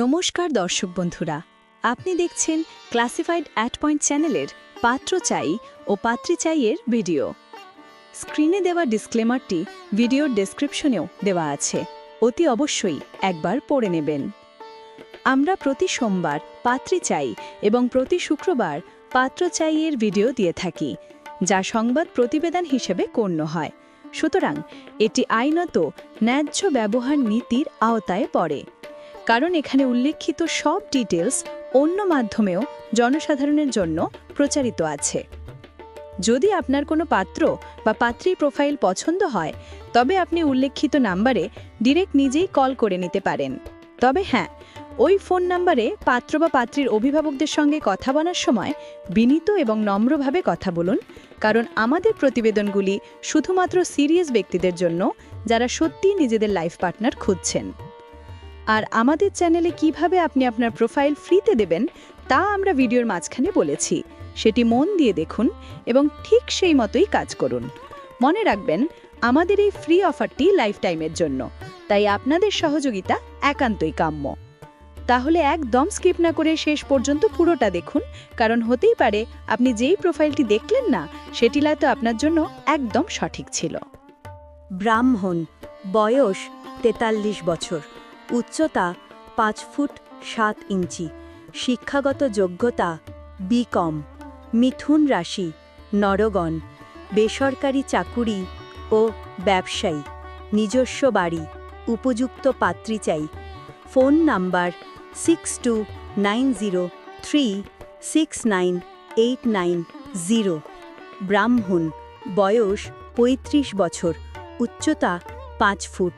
নমস্কার দর্শক বন্ধুরা, আপনি দেখছেন ক্লাসিফাইড অ্যাট পয়েন্ট চ্যানেলের পাত্র চাই ও পাত্রী চাইয়ের ভিডিও। স্ক্রিনে দেওয়া ডিসক্লেমারটি ভিডিওর ডেসক্রিপশনেও দেওয়া আছে, অতি অবশ্যই একবার পড়ে নেবেন। আমরা প্রতি সোমবার পাত্রী চাই এবং প্রতি শুক্রবার পাত্র চাইয়ের ভিডিও দিয়ে থাকি, যা সংবাদ প্রতিবেদন হিসেবে গণ্য হয়। সুতরাং এটি আইনত ন্যায্য ব্যবহার নীতির আওতায় পড়ে। কারণ এখানে উল্লেখিত সব ডিটেলস অন্য মাধ্যমেও জনসাধারণের জন্য প্রচারিত আছে। যদি আপনার কোনো পাত্র বা পাত্রী প্রোফাইল পছন্দ হয়, তবে আপনি উল্লেখিত নাম্বারে ডিরেক্ট নিজেই কল করে নিতে পারেন। তবে হ্যাঁ ওই ফোন নাম্বারে পাত্র বা পাত্রীর অভিভাবকদের সঙ্গে কথা বলার সময় বিনীত এবং নম্রভাবে কথা বলুন, কারণ আমাদের প্রতিবেদনগুলি শুধুমাত্র সিরিয়াস ব্যক্তিদের জন্য, যারা সত্যিই নিজেদের লাইফ পার্টনার খুঁজছেন। আর আমাদের চ্যানেলে কীভাবে আপনি আপনার প্রোফাইল ফ্রিতে দেবেন, তা আমরা ভিডিওর মাঝখানে বলেছি। সেটি মন দিয়ে দেখুন এবং ঠিক সেই মতোই কাজ করুন। মনে রাখবেন, আমাদের এই ফ্রি অফারটি লাইফ টাইমের জন্য, তাই আপনাদের সহযোগিতা একান্তই কাম্য। তাহলে একদম স্কিপ না করে শেষ পর্যন্ত পুরোটা দেখুন, কারণ হতেই পারে আপনি যেই প্রোফাইলটি দেখলেন না, সেটি হয়তো আপনার জন্য একদম সঠিক ছিল। ব্রাহ্মণ, বয়স তেতাল্লিশ বছর। উচ্চতা পাঁচ ফুট সাত ইঞ্চি। শিক্ষাগত যোগ্যতা বিকম। মিথুন রাশি, নরগণ। বেসরকারি চাকুরি ও ব্যবসায়ী। নিজস্ব বাড়ি, উপযুক্ত পাত্রী চাই phone number six two nine zero three six nine eight nine zero. ব্রাহ্মণ, বয়স পঁয়ত্রিশ বছর। উচ্চতা পাঁচ ফুট।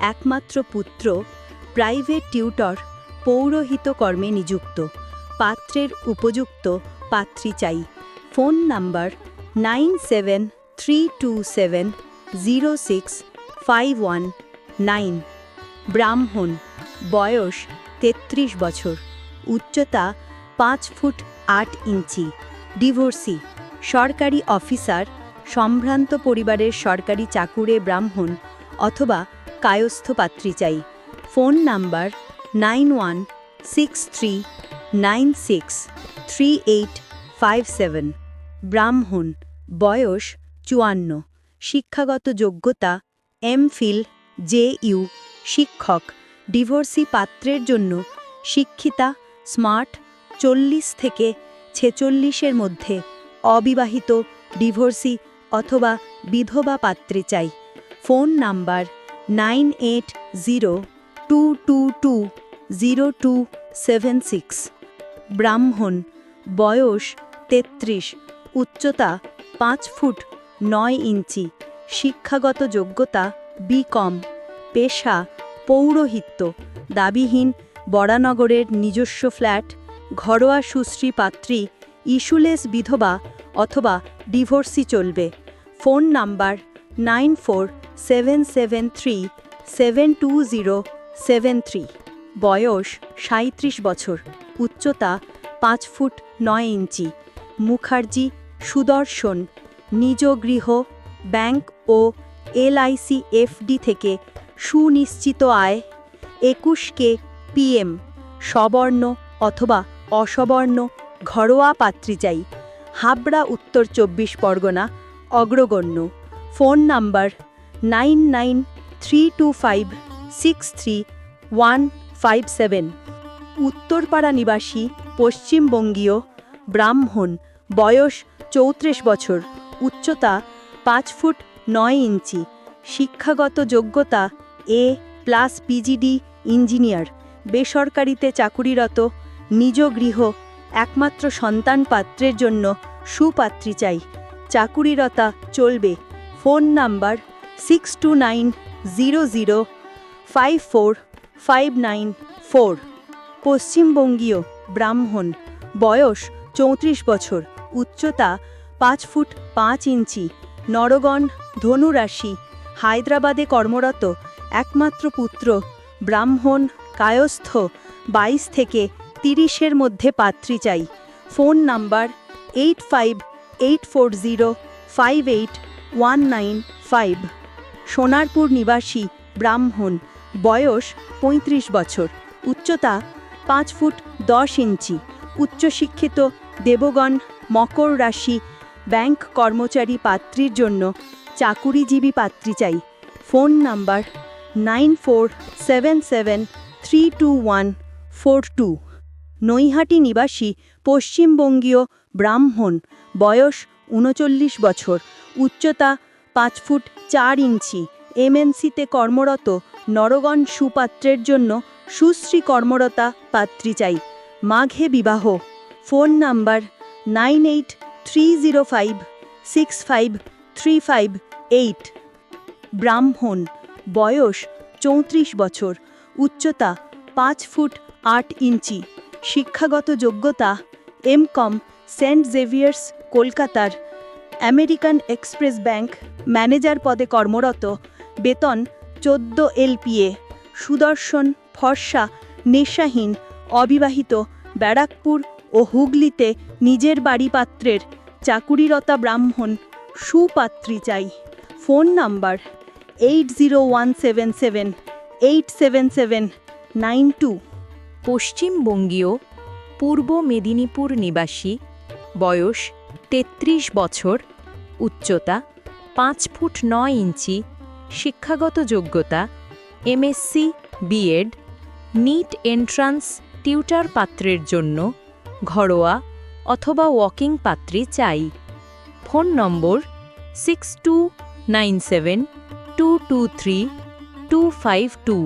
একমাত্র পুত্র প্রাইভেট টিউটর, পৌরোহিত কর্মে নিযুক্ত, পাত্রের উপযুক্ত পাত্রী চাই। Phone number nine seven three two seven zero six five one nine. ব্রাহ্মণ, বয়স তেত্রিশ বছর, উচ্চতা পাঁচ ফুট আট ইঞ্চি, ডিভোর্সি, সরকারি অফিসার, সম্ভ্রান্ত পরিবারের সরকারি চাকুরে ব্রাহ্মণ অথবা কায়স্থ পাত্রী চাই। Phone number nine one six three nine six three eight five seven. ব্রাহ্মণ, বয়স চুয়ান্ন। শিক্ষাগত যোগ্যতা এমফিল জে ইউ। শিক্ষক, ডিভোর্সি পাত্রের জন্য শিক্ষিতা, স্মার্ট, চল্লিশ থেকে ছেচল্লিশের মধ্যে। অবিবাহিত, ডিভোর্সি অথবা বিধবা পাত্রী চাই। Phone number nine eight zero two two two zero two seven six ব্রাহ্মণ, বয়স তেত্রিশ, উচ্চতা পাঁচ ফুট নয় ইঞ্চি, শিক্ষাগত যোগ্যতা বিকম পেশা পৌরোহিত্য, দাবিহীন বরানগরের নিজস্ব ফ্ল্যাট, ঘরোয়া সুশ্রী পাত্রী, ইস্যুলেস বিধবা অথবা ডিভোর্সি চলবে। Phone number nine four seven seven three seven two zero seven three. বয়স সাঁত্রিশ বছর। উচ্চতা পাঁচ ফুট নয় ইঞ্চি। মুখার্জি সুদর্শন। নিজ গৃহ, ব্যাংক ও এলআইসি এফডি থেকে সুনিশ্চিত আয় একুশ একুশকে পিএম সবর্ণ অথবা অসবর্ণ ঘরোয়া পাত্রী হাবড়া, উত্তর চব্বিশ Pargana, অগ্রগণ্য। Phone number nine nine three two five six three one five seven Uttarpara নিবাসী, পশ্চিমবঙ্গীয়, ব্রাহ্মণ, বয়স চৌত্রিশ বছর, উচ্চতা পাঁচ ফুট নয় ইঞ্চি, শিক্ষাগত যোগ্যতা এ প্লাস পিজিডি ইঞ্জিনিয়ার, বেসরকারিতে চাকুরিরত, নিজ গৃহ, একমাত্র সন্তান পাত্রের জন্য সুপাত্রী চাই। চাকুরিরতা চলবে। Phone number six two nine zero zero five four five nine four পশ্চিমবঙ্গীয় ব্রাহ্মণ, বয়স চৌত্রিশ বছর, উচ্চতা পাঁচ ফুট পাঁচ ইঞ্চি, নরগণ, ধনুরাশি, হায়দ্রাবাদে কর্মরত, একমাত্র পুত্র, ব্রাহ্মণ, কায়স্থ, বাইশ থেকে তিরিশের মধ্যে পাত্রী চাই। Phone number eight five eight four zero five eight one nine five Sonarpur নিবাসী ব্রাহ্মণ বয়স ৩৫ বছর, উচ্চতা পাঁচ ফুট দশ ইঞ্চি, উচ্চশিক্ষিত দেবগণ মকর রাশি ব্যাংক কর্মচারী পাত্রীর জন্য চাকুরিজীবী পাত্রী চাই। Phone number nine four seven seven three two one four two. Naihati নিবাসী, পশ্চিমবঙ্গীয় ব্রাহ্মণ, বয়স উনচল্লিশ বছর, উচ্চতা পাঁচ ফুট চার ইঞ্চি, এমএনসিতে কর্মরত নরগণ সুপাত্রের জন্য সুশ্রী কর্মরতা পাত্রী চাই। মাঘে বিবাহ। Phone number nine eight three zero five six five three five eight. ব্রাহ্মণ। বয়স চৌত্রিশ বছর। উচ্চতা পাঁচ ফুট আট ইঞ্চি। শিক্ষাগত যোগ্যতা এম কম সেন্ট জেভিয়ার্স, কলকাতার। আমেরিকান এক্সপ্রেস ব্যাংক ম্যানেজার পদে কর্মরত। বেতন চোদ্দ এলপিএ, সুদর্শন, ফর্সা, নেশাহীন, অবিবাহিত, ব্যারাকপুর ও হুগলিতে নিজের বাড়ি পাত্রের চাকুরিরতা ব্রাহ্মণ সুপাত্রী চাই। Phone number eight zero one seven seven, eight seven seven, nine two. পশ্চিমবঙ্গীয়, পূর্ব মেদিনীপুর নিবাসী, বয়স ৩৩ বছর, উচ্চতা পাঁচ ফুট নয় ইঞ্চি শিক্ষাগত যোগ্যতা MSc BEd NEET entrance tutor পাত্রের জন্য, ঘরোয়া অথবা ওয়াকিং পাত্রী চাই। Phone number six two nine seven two two three two five two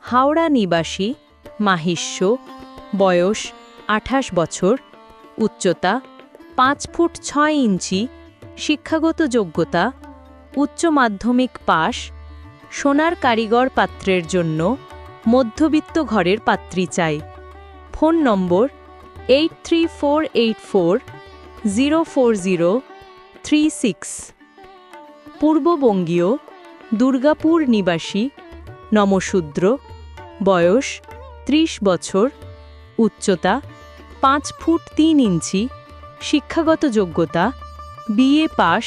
Howrah নিবাসী, মাহিষ্য, বয়স আঠাশ বছর, উচ্চতা পাঁচ ফুট ছয় ইঞ্চি, শিক্ষাগত যোগ্যতা উচ্চ মাধ্যমিক পাশ, সোনার কারিগর পাত্রের জন্য মধ্যবিত্ত ঘরের পাত্রী চাই। Phone number eight three four eight four zero four zero three six. পূর্ববঙ্গীয় Durgapur নিবাসী নমশূদ্র বয়স ত্রিশ বছর, উচ্চতা পাঁচ ফুট তিন ইঞ্চি, শিক্ষাগত যোগ্যতা বিএ পাশ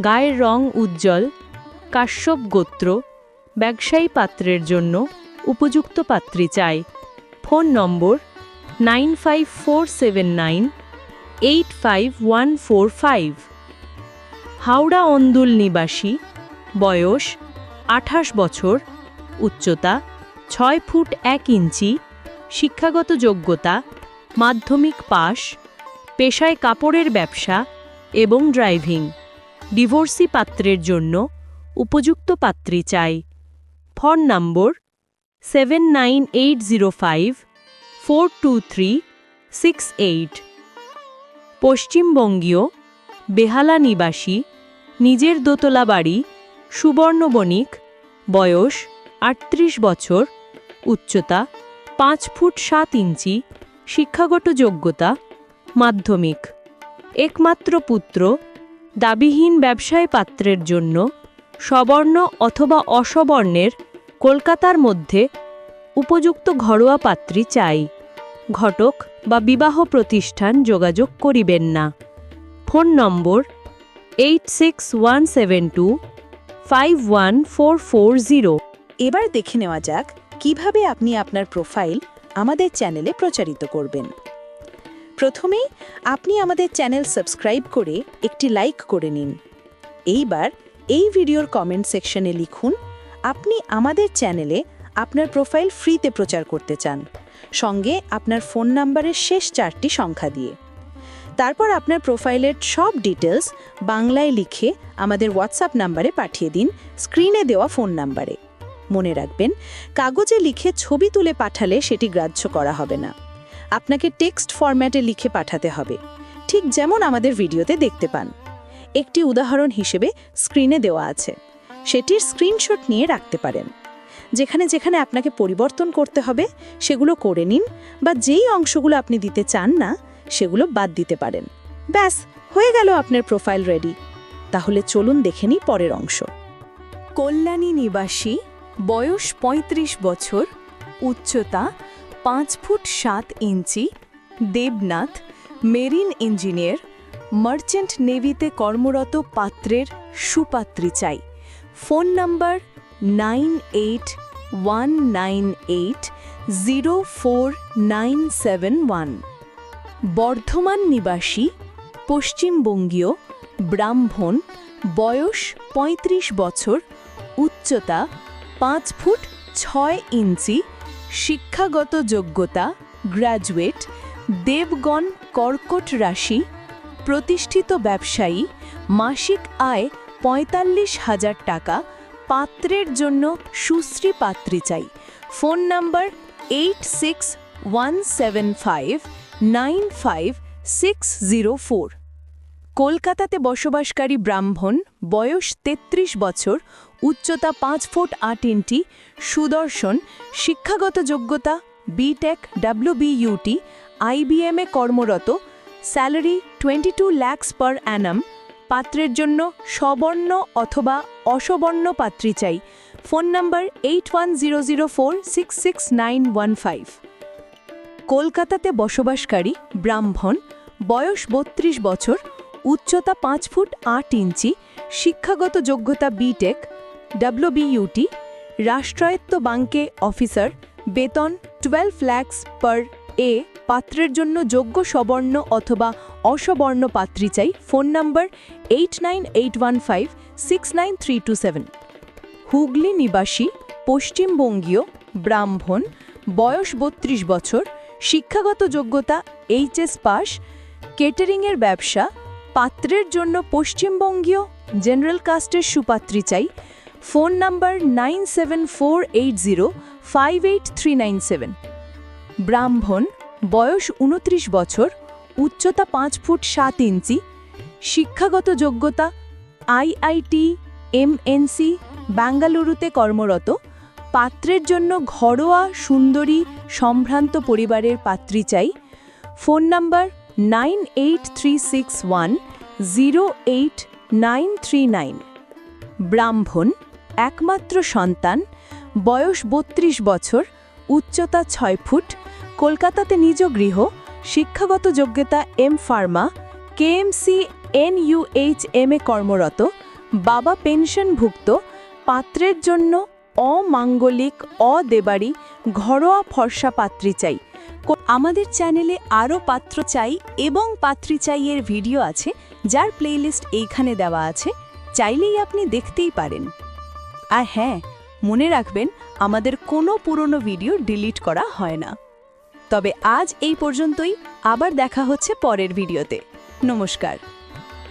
গায়ের রং উজ্জ্বল, কাশ্যপ গোত্র, ব্যবসায়ী পাত্রের জন্য উপযুক্ত পাত্রী চাই। Phone number nine five four seven nine, eight five one four five. Howrah Andul নিবাসী, বয়স আঠাশ বছর, উচ্চতা ছয় ফুট এক ইঞ্চি, শিক্ষাগত যোগ্যতা, মাধ্যমিক পাশ, পেশায় কাপড়ের ব্যবসা এবং ড্রাইভিং। ডিভোর্সি পাত্রের জন্য উপযুক্ত পাত্রী চাই। Phone number seven nine eight zero five four two three six eight পশ্চিমবঙ্গীয় Behala নিবাসী, নিজের দোতলা বাড়ি সুবর্ণ বণিক, বয়স আটত্রিশ বছর, উচ্চতা পাঁচ ফুট সাত ইঞ্চি, শিক্ষাগত যোগ্যতা মাধ্যমিক। একমাত্র পুত্র দাবিহীন ব্যবসায় পাত্রের জন্য সবর্ণ অথবা অসবর্ণের কলকাতার মধ্যে উপযুক্ত ঘরোয়া পাত্রী চাই। ঘটক বা বিবাহ প্রতিষ্ঠান যোগাযোগ করিবেন না। Phone number eight six one seven two five one four four zero এবার দেখে নেওয়া যাক কীভাবে আপনি আপনার প্রোফাইল আমাদের চ্যানেলে প্রচারিত করবেন। প্রথমেই আপনি আমাদের চ্যানেল সাবস্ক্রাইব করে একটি লাইক করে নিন। এইবার এই ভিডিওর কমেন্ট সেকশনে লিখুন, আপনি আমাদের চ্যানেলে আপনার প্রোফাইল ফ্রিতে প্রচার করতে চান, সঙ্গে আপনার ফোন নাম্বারের শেষ চারটি সংখ্যা দিয়ে। তারপর আপনার প্রোফাইলের সব ডিটেলস বাংলায় লিখে আমাদের হোয়াটসঅ্যাপ নাম্বারে পাঠিয়ে দিন, স্ক্রিনে দেওয়া ফোন নাম্বারে। মনে রাখবেন, কাগজে লিখে ছবি তুলে পাঠালে সেটি গ্রাহ্য করা হবে না। আপনাকে টেক্সট ফরম্যাটে লিখে পাঠাতে হবে। ঠিক যেমন আমাদের ভিডিওতে দেখতে পান। একটি উদাহরণ হিসেবে স্ক্রিনে দেওয়া আছে। সেটির স্ক্রিনশট নিয়ে রাখতে পারেন। যেখানে যেখানে আপনাকে পরিবর্তন করতে হবে, সেগুলো করে নিন বা যেই অংশগুলো আপনি দিতে চান না, সেগুলো বাদ দিতে পারেন। ব্যাস, হয়ে গেল আপনার প্রোফাইল রেডি। তাহলে চলুন দেখে নিই পরের অংশ। কল্যাণী নিবাসী, বয়স ৩৫ বছর, উচ্চতা পাঁচ ফুট সাত ইঞ্চি, দেবনাথ, মেরিন ইঞ্জিনিয়ার, মার্চেন্ট নেভিতে কর্মরত পাত্রের সুপাত্রী চাই। Phone number nine eight one nine eight zero four nine seven one. Bardhaman নিবাসী, পশ্চিমবঙ্গীয়, ব্রাহ্মণ, বয়স ৩৫ বছর, উচ্চতা পাঁচ ফুট ছয় ইঞ্চি শিক্ষাগত যোগ্যতা গ্র্যাজুয়েট দেবগণ কর্কট রাশি, প্রতিষ্ঠিত ব্যবসায়ী, মাসিক আয় পঁয়তাল্লিশ হাজার টাকা, পাত্রের জন্য সুশ্রী পাত্রী চাই। Phone number eight six one seven five nine five six zero four কলকাতাতে বসবাসকারী ব্রাহ্মণ বয়স ৩৩ বছর, উচ্চতা পাঁচ ফুট আট ইঞ্চি, সুদর্শন, শিক্ষাগত যোগ্যতা বিটেক ডাব্লিউবিইউটি আইবিএমে কর্মরত, salary twenty two lakhs per annum পাত্রের জন্য সবর্ণ অথবা অসবর্ণ পাত্রী চাই। Phone number eight one zero zero four six six nine one five কলকাতাতে বসবাসকারী ব্রাহ্মণ, বয়স বত্রিশ বছর উচ্চতা পাঁচ ফুট আট ইঞ্চি, শিক্ষাগত যোগ্যতা বিটেক ডাব্লিউবিইউটি রাষ্ট্রায়ত্ত বাঙ্কে অফিসার, বেতন টুয়েলভ ল্যাক্স পার এ পাত্রের জন্য যোগ্য সবর্ণ অথবা অসবর্ণ পাত্রী চাই, phone number eight nine eight one five six nine three two seven Hooghly নিবাসী, পশ্চিমবঙ্গীয়, ব্রাহ্মণ, বয়স বত্রিশ বছর, শিক্ষাগত যোগ্যতা এইচএস পাস কেটারিংয়ের ব্যবসা পাত্রের জন্য পশ্চিমবঙ্গীয় জেনারেল কাস্টের সুপাত্রী চাই। Phone number nine seven four eight zero five eight three nine seven. ব্রাহ্মণ, বয়স উনত্রিশ বছর, উচ্চতা পাঁচ ফুট সাত ইঞ্চি, শিক্ষাগত যোগ্যতা আইআইটি এমএনসি বেঙ্গালুরুতে কর্মরত, পাত্রের জন্য ঘরোয়া সুন্দরী সম্ভ্রান্ত পরিবারের পাত্রী চাই। Phone number nine eight three six one zero eight nine three nine. ব্রাহ্মণ, একমাত্র সন্তান, বয়স বত্রিশ বছর, উচ্চতা ছয় ফুট, কলকাতাতে নিজ গৃহ, শিক্ষাগত যোগ্যতা M pharma KMC NUH M A কর্মরত, বাবা পেনশনভুক্ত, পাত্রের জন্য অমাঙ্গলিক অদেবাড়ি ঘরোয়া ফর্সা পাত্রী চাই। কো- আমাদের চ্যানেলে আরও পাত্র চাই এবং পাত্রী চাইয়ের ভিডিও আছে, যার প্লেলিস্ট এইখানে দেওয়া আছে, চাইলেই আপনি দেখতেই পারেন। আর হ্যাঁ মনে রাখবেন, আমাদের কোনো পুরনো ভিডিও ডিলিট করা হয় না। তবে আজ এই পর্যন্তই, আবার দেখা হচ্ছে পরের ভিডিওতে। নমস্কার।